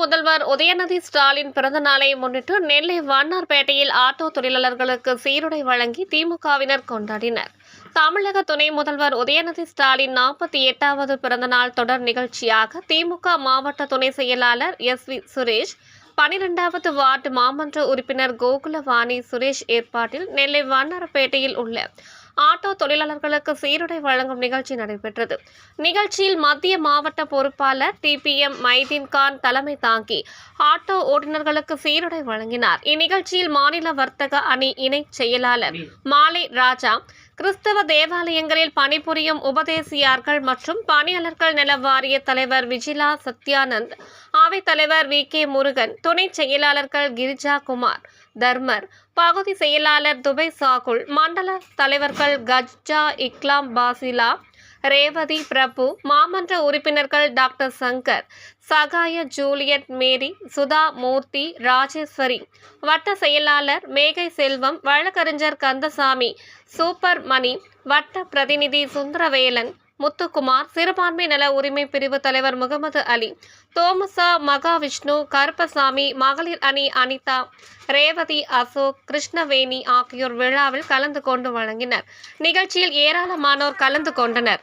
முதல்வர் உதயநிதி ஸ்டாலின் பிறந்த நாளை முன்னிட்டு நெல்லை வண்ணார்பேட்டையில் ஆட்டோ தொழிலாளர்களுக்கு சீருடை வழங்கி திமுகவினர் கொண்டாடினர். தமிழக துணை முதல்வர் உதயநிதி ஸ்டாலின் நாற்பத்தி எட்டாவது பிறந்தநாள் தொடர் நிகழ்ச்சியாக திமுக மாவட்ட துணை செயலாளர் எஸ் வி சுரேஷ் பனிரெண்டாவது வார்டு மாமன்ற உறுப்பினர் கோகுலவாணி சுரேஷ் ஏற்பாட்டில் நெல்லை வண்ணார்பேட்டையில் உள்ள ஆட்டோ தொழிலாளர்களுக்கு சீருடை வழங்கும் நிகழ்ச்சி நடைபெற்றது. நிகழ்ச்சியில் மத்திய மாவட்ட பொறுப்பாளர் டிபிஎம் மைதீன் கான் தலைமை தாங்கி ஆட்டோ ஓட்டுநர்களுக்கு சீருடை வழங்கினார். இந்நிகழ்ச்சியில் மாநில வர்த்தக அணி இணைச் செயலாளர் மாலை ராஜா கிறிஸ்தவ தேவாலயங்களில் பணிபுரியும் உபதேசியார்கள் மற்றும் பணியாளர்கள் நல வாரிய தலைவர் விஜிலா சத்யானந்த் அவைத் தலைவர் வி. கே. முருகன் துணை செயலாளர்கள் கிரிஜா குமார் தர்மர் பகுதி செயலாளர் துபை சாகுல் மண்டல தலைவர்கள் கஜ்ஜா இக்லாம் பாசிலா ரேவதி பிரபு மாமன்ற உறுப்பினர்கள் doctor Shankar Sahaya Juliet Mary Sudha Murthy Rajeshwari வட்ட செயலாளர் மேகை செல்வம் வழக்கறிஞர் கந்தசாமி சூப்பர் மணி வட்ட பிரதிநிதி சுந்தரவேலன் முத்துக்குமார் சிறுபான்மை நல உரிமை பிரிவு தலைவர் முகமது அலி தோமசா மகாவிஷ்ணு கருப்பசாமி மகளிர் அணி அனிதா ரேவதி அசோக் கிருஷ்ணவேணி ஆகியோர் விழாவில் கலந்து கொண்டு வழங்கினர். நிகழ்ச்சியில் ஏராளமானோர் கலந்து கொண்டனர்.